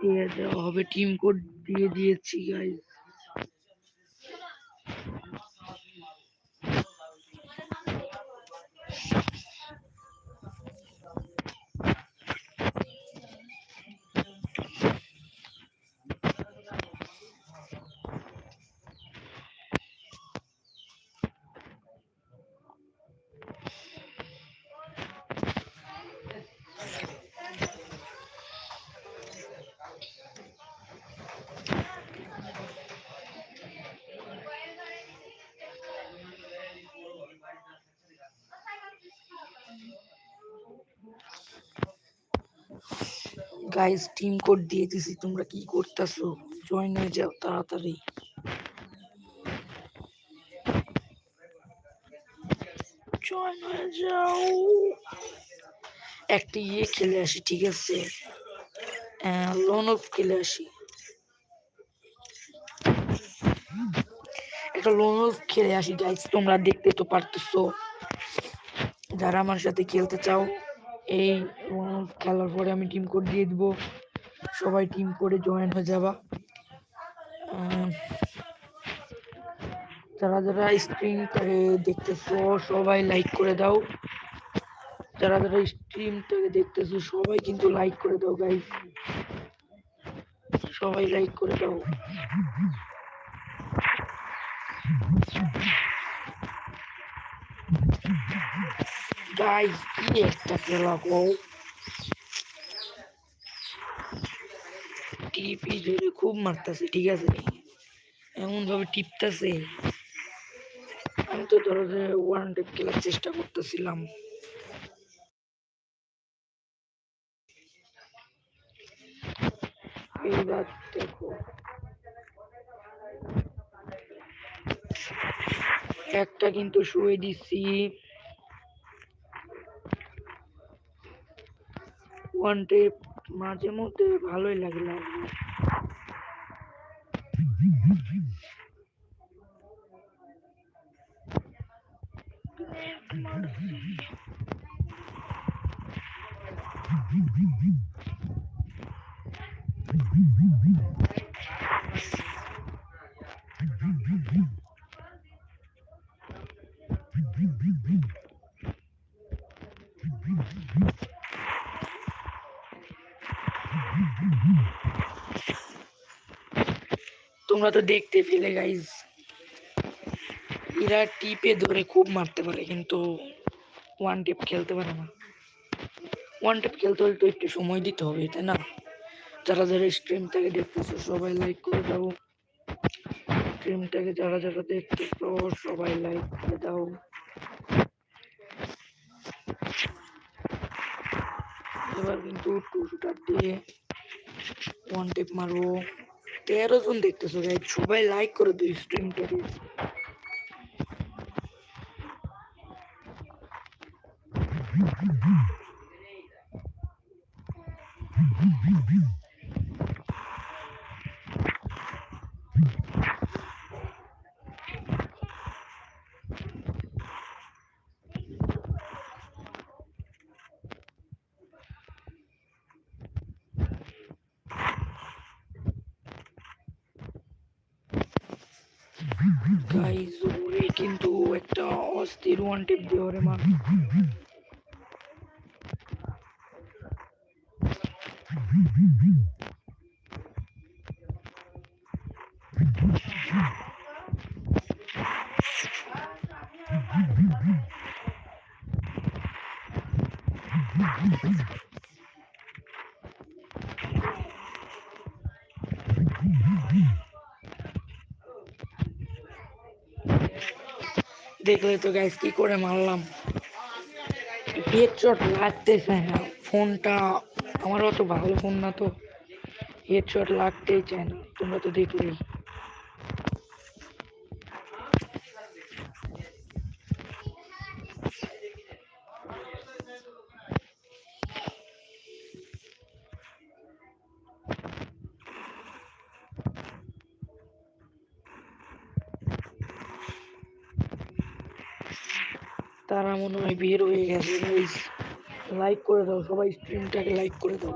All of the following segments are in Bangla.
দিয়ে দেওয়া হবে। টিম কোড দিয়ে দিয়েছি গাইজ গাইজ টিম কোড দিয়ে দিছি, তোমরা কি করতেছো? জয়েন হয়ে যাও, তাড়াতাড়ি। জয়েন হয়ে যাও। একটা ইয়ে খেলে আসি, ঠিক আছে? লোন অফ খেলে আসি। একটা লোন অফ খেলে আসি গাইজ তোমরা দেখতে তো পারতেছো। যারা আমার সাথে খেলতে চাও এই খেলার পরে আমি টিম কোড দিয়ে দিব। সবাই টিম করে জয়েন হয়ে যাবা। যারা যারা স্ক্রিনটাকে দেখতেছো, সবাই লাইক করে দাও। যারা যারা স্ট্রিমটাকে দেখতেছো, সবাই কিন্তু লাইক করে দাও গাইজ সবাই লাইক করে দাও। গাইজ কি একটা খেলা টিপি ধরে খুব মারতেছে, ঠিক আছে? এমন ভাবে টিপতেছে। আমি তো ধরো যে ওয়ান টেপ খেলার চেষ্টা করতেছিলাম। এইবার দেখো। একটা কিন্তু শুয়ে দিছি। ওয়ান টেপ মাঝে মধ্যে ভালোই লাগে লাগবে তোমরা তো দেখতে পেলে গাইজ এরা টিপে ধরে খুব মারতে পারে, কিন্তু ওয়ান টেপ খেলতে পারে না। ওয়ান টেপ খেলতে হলে তো একটু সময় দিতে হবে, তাই না? যারা যারা স্ট্রিমটাকে দেখতেছো, সবাই লাইক করে দাও। স্ট্রিমটাকে যারা যারা দেখতেছো, সবাই লাইক করে দাও। এবার কিন্তু টু শুটার দিয়ে ওয়ান টেপ মারবো। তেরো জন দেখতেছো গাইজ সবাই লাইক করে দিই স্ট্রিমটা গাইজ ওরে কিন্তু একটা অস্থির ওয়ান টিপ দিয়ে ওরে মার দেখলে তো গ্যাস কি করে মারলাম? হেডশট লাগতেছে না। ফোনটা আমার অত ভালো ফোন না তো। হেডশট লাগতেই চায় না। তোমরা তো দেখলেই। তারা মনে হয় বের হয়ে গেছে। লাইক করে দাও সবাই স্ট্রিমটাকে লাইক করে দাও।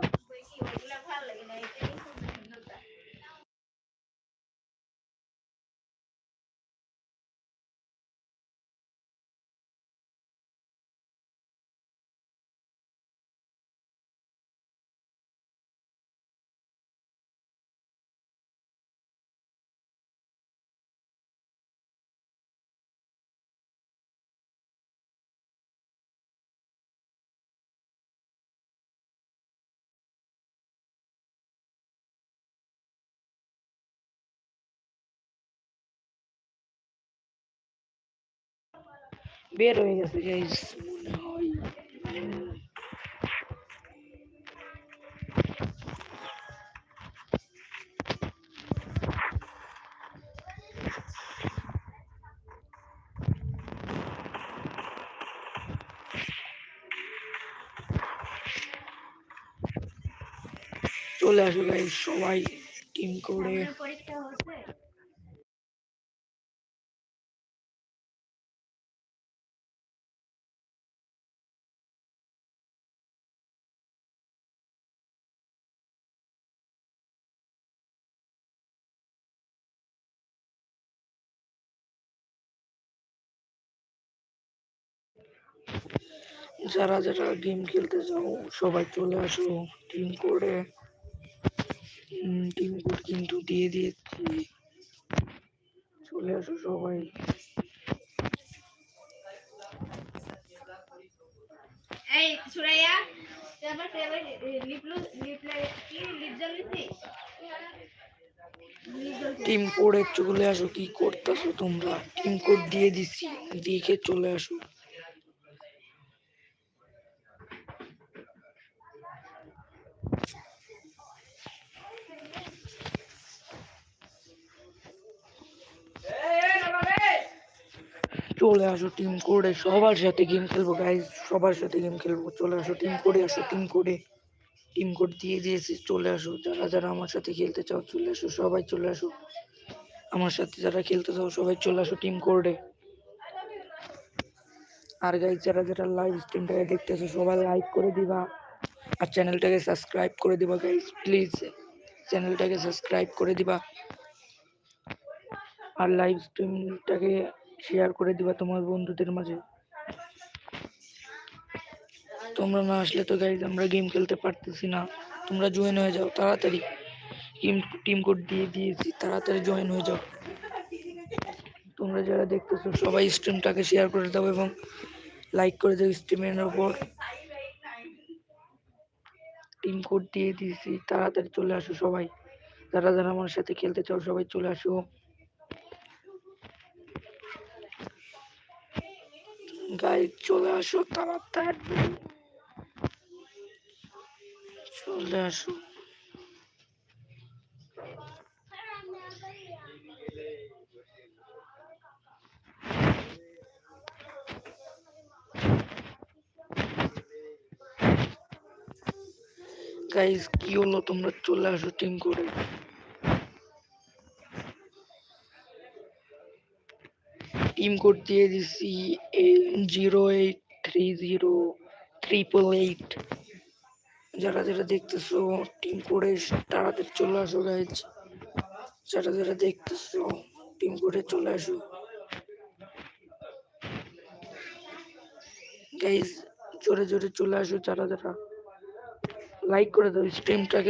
বের হয়ে গেছে গাইস মনে হয় চলে আসো গাইস সবাই টিম করে। যারা যারা গেম খেলতে চাও সবাই চলে আসো। টিম করে টিম কোড কিন্তু দিয়ে দিয়েছি। চলে আসো সবাই। এই সুরাইয়া তারপর ফেভারিট লিপলু লিপলে কি লিপ জল নিছিস লিপ জল টিম কোডে চলে আসো কি করতেছো তোমরা? টিম কোড দিয়ে দিছি দেখে চলে আসো। চলে আসো টিম কোডে সবার সাথে গেম খেলব গাইজ সবার সাথে গেম খেলব, চলে আসো টিম কোডে আসো টিম কোডে টিম কোড দিয়ে দিয়েছি, চলে আসো, যারা যারা আমার সাথে খেলতে চাও, চলে আসো, সবাই চলে আসো, আমার সাথে যারা খেলতে চাও, সবাই চলে আসো টিম কোডে আর গাইজ যারা যারা লাইভ স্ট্রিমটাকে দেখতে দেখতেছো, সবাই লাইক করে দিবা, আর চ্যানেলটাকে সাবস্ক্রাইব করে দিবা গাইজ প্লিজ চ্যানেলটাকে সাবস্ক্রাইব করে দিবা। আর লাইভ স্ট্রিমটাকে শেয়ার করে দিবা তোমার বন্ধুদের মাঝে। তোমরা না আসলে তো গাইজ আমরা গেম খেলতে পারতেছি না। তোমরা জয়েন হয়ে যাও, তাড়াতাড়ি। টিম টিম কোড দিয়ে দিয়েছি, তাড়াতাড়ি জয়েন হয়ে যাও। তোমরা যারা দেখতেছো, সবাই স্ট্রিমটাকে শেয়ার করে দাও এবং লাইক করে দাও স্ট্রিমের ওপর টিম কোড দিয়ে দিয়েছি, তাড়াতাড়ি চলে আসো সবাই। যারা যারা আমার সাথে খেলতে চাও, সবাই চলে আসো। গাই চলে আসো তাড়াতাড়ি চলে আসো গাইস কি হলো? তোমরা চলে আসো টিম করে। টিম কোড দিয়ে দিছি zero eight three zero triple eight যারা যারা দেখতেছো টিম কোডে তাড়াতাড়ি চলে আসো গাইজ যারা যারা দেখতেছো টিম কোডে চলে আসো। গাইজ জোরে জোরে চলে আসো যারা যারা। লাইক করে দাও স্ট্রিমটাকে